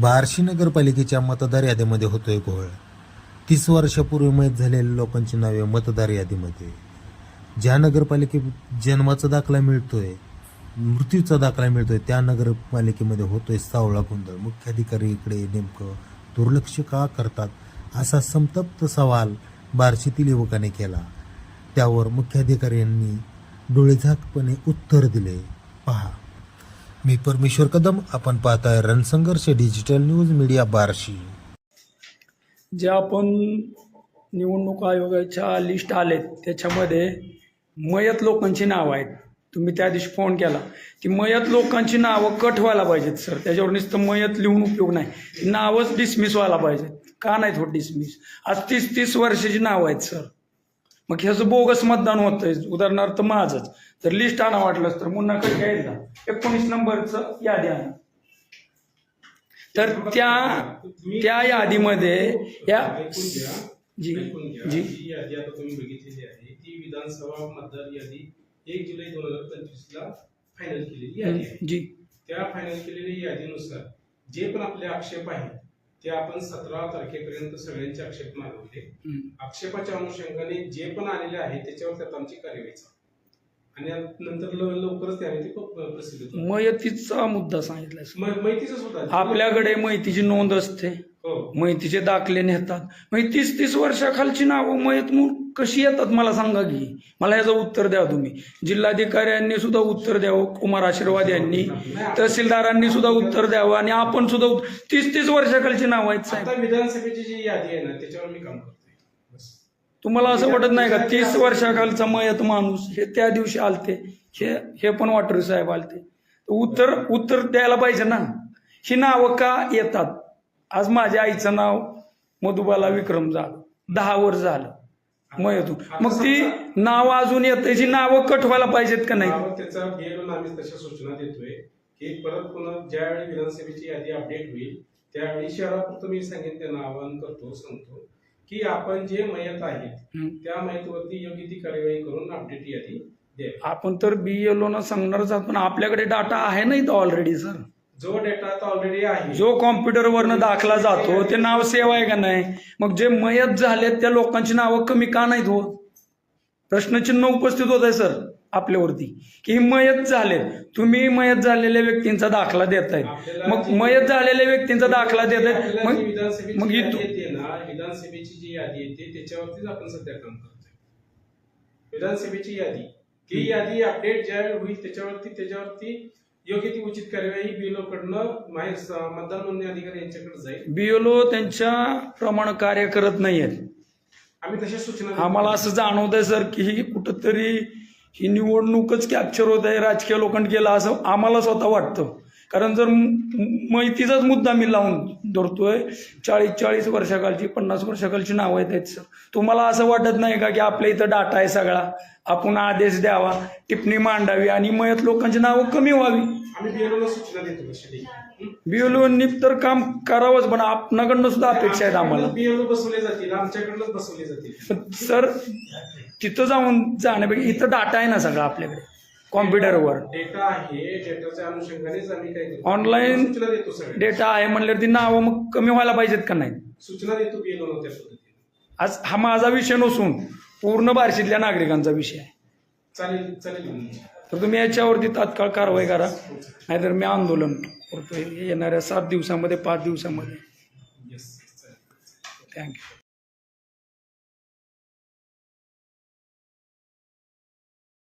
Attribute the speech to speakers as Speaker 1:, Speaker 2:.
Speaker 1: बार्शी नगरपालिकेच्या मतदार यादीमध्ये होतोय घोळ तीस वर्षापूर्वी मयत झालेल्या लोकांची नावे मतदार यादीमध्ये. ज्या नगरपालिकेत जन्माचा दाखला मिळतोय मृत्यूचा दाखला मिळतोय त्या नगरपालिकेमध्ये होतोय सावळा गोंधळ. मुख्याधिकारी इकडे नेमकं दुर्लक्ष का करतात असा संतप्त सवाल बार्शीतील युवकाने केला. त्यावर मुख्याधिकाऱ्यांनी डोळेझाकपणे उत्तर दिले. मी परमेश्वर कदम. आपण पाहताय Ransangharsh digital news media Barshi.
Speaker 2: जे आपण निवडणूक आयोगाच्या लिस्ट आलेत त्याच्यामध्ये मयत लोकांची नावं आहेत. तुम्ही त्या दिवशी फोन केला की मयत लोकांची नावं कट व्हायला पाहिजेत सर त्याच्यावर नुसतं मयत लिहून उपयोग नाही. नावच डिसमिस व्हायला पाहिजेत. का नाहीत थोडं डिसमिस आज तीस तीस वर्षाची नावं आहेत सर मग ह्याचं बोगस मतदान होतंय. उदाहरणार्थ माझंच. जर लिस्ट आणा वाटलंच तर मुन्ना कट घ्यायला एकोणीस नंबरचं यादी आणा. तर त्या त्या यादीमध्ये या जी जी.
Speaker 3: यादी आता तुम्ही बघितलेली आहे ती विधानसभा मतदार यादी एक जुलै दोन हजार पंचवीस ला फायनल केलेली यादी आहे
Speaker 2: जी.
Speaker 3: त्या फायनल केलेल्या यादीनुसार जे पण आपले आक्षेप आहेत ते आपण सतरा तारखेपर्यंत सगळ्यांचे आक्षेप मागवले. आक्षेपाच्या अनुषंगाने जे पण आलेले आहे त्याच्यावर त्यात आमची कार्यवाही चालू. आणि नंतर लवकरच त्याने ते प- प्रसिद्ध.
Speaker 2: मयतीचा मुद्दा सांगितलाय सर.
Speaker 3: म- माहितीच सुद्धा
Speaker 2: आपल्याकडे माहितीची नोंद असते
Speaker 3: हो.
Speaker 2: माहितीचे दाखले नेतात. मग तीस तीस वर्षाखालची नावं मयत मूळ कशी येतात मला सांगा की. मला याचं उत्तर द्या तुम्ही. जिल्हाधिकाऱ्यांनी सुद्धा उत्तर द्यावं कुमार आशीर्वाद यांनी. तहसीलदारांनी सुद्धा उत्तर द्यावं आणि आपण सुद्धा तीस तीस वर्षाखालची नावं आहेत साहेब.
Speaker 3: विधानसभेची जी यादी आहे ना त्याच्यावर मी काम करतोय. बस.
Speaker 2: तुम्हाला असं वाटत नाही का? तीस वर्षाखालचा मयत माणूस हे त्या दिवशी आलते. हे हे पण वाटरी साहेब आलते. उत्तर उत्तर द्यायला पाहिजे ना. ही नावं का येतात? आज माझ्या आईचं नाव मधुबाला विक्रम झालं दहा वर्ष झालं. मयतून मग ती नाव अजून येत जी नावं कट व्हायला पाहिजेत का नाही?
Speaker 3: त्याचा बिएलओ आम्ही तशा सूचना देतोय. की परत पुन्हा ज्यावेळी विधानसभेची यादी अपडेट होईल त्यावेळी शहरापुरतं मी सांगेन त्यांना आवाहन करतो सांगतो. की आपण जे मयत आहेत. त्या मयतीवरती योग्य ती कार्यवाही करून अपडेट यादी द्यावी.
Speaker 2: आपण तर बीएलओ ना सांगणारच आहोत पण आपल्याकडे डाटा आहे नाही तो ऑलरेडी सर
Speaker 3: जो डेटा आता ऑलरेडी आहे.
Speaker 2: जो कॉम्प्युटरवरनं दाखला जातो ते नाव सेव आहे का नाही? मग जे मयत झालेत त्या लोकांची नावं कमी का नाहीत होत प्रश्नचिन्ह उपस्थित होत आहे सर आपल्यावरती. की मयत झालेत तुम्ही मयत झालेल्या व्यक्तींचा दाखला देताय मग मयत झालेल्या व्यक्तींचा दाखला देताय
Speaker 3: आपल्याला
Speaker 2: मग मग
Speaker 3: विधानसभेची जी यादी येते त्याच्यावरतीच आपण सध्या काम करतोय. विधानसभेची यादी. ती यादी अपडेट ज्यावेळी होईल त्याच्यावरती त्याच्यावरती योग्य ती उचित कार्यवाही बीएलओ कडनं मतदान नोंदणी अधिकारी यांच्याकडे जाईल.
Speaker 2: बीएलओ त्यांच्या प्रमाण कार्य करत नाहीयेत.
Speaker 3: आम्ही तशा सूचना.
Speaker 2: आम्हाला असं जाणवत आहे सर की ही कुठंतरी ही निवडणूकच कॅप्चर होत आहे राजकीय लोकांनी केलं असं आम्हाला स्वतः वाटतं. कारण जर माहितीचाच मुद्दा मी लावून धरतोय चाळीस चाळीस वर्षाखालची पन्नास वर्षाखालची नावं आहेत आहेत सर तुम्हाला असं वाटत नाही का की आपल्या इथं डाटा आहे सगळा? आपण आदेश द्यावा टिप्पणी मांडावी आणि मयत लोकांची नावं कमी व्हावी? बीएलओनी तर काम करावंच पण आपणाकडनं सुद्धा अपेक्षा आहेत आम्हाला.
Speaker 3: बसवले जातील.
Speaker 2: सर तिथं जाऊन जाण्यापेक्षा इथं डाटा आहे ना सगळा आपल्याकडे?
Speaker 3: डेटा आहे डेटाच्या अनुषंगानेच आम्ही काय करतो?
Speaker 2: Online
Speaker 3: सूचना देतो सगळ्या
Speaker 2: डेटा आहे म्हणल्यावर ती नावं मग कमी व्हायला पाहिजेत का नाही?
Speaker 3: सूचना देतो त्या पद्धतीने.
Speaker 2: आज हा माझा विषय नसून पूर्ण बार्शीतल्या नागरिकांचा विषय आहे.
Speaker 3: चालेल चालेल
Speaker 2: तर तुम्ही याच्यावरती तात्काळ कारवाई करा. नाहीतर मी आंदोलन करतोय येणाऱ्या सात दिवसामध्ये पाच दिवसामध्ये.
Speaker 3: Yes
Speaker 2: thank you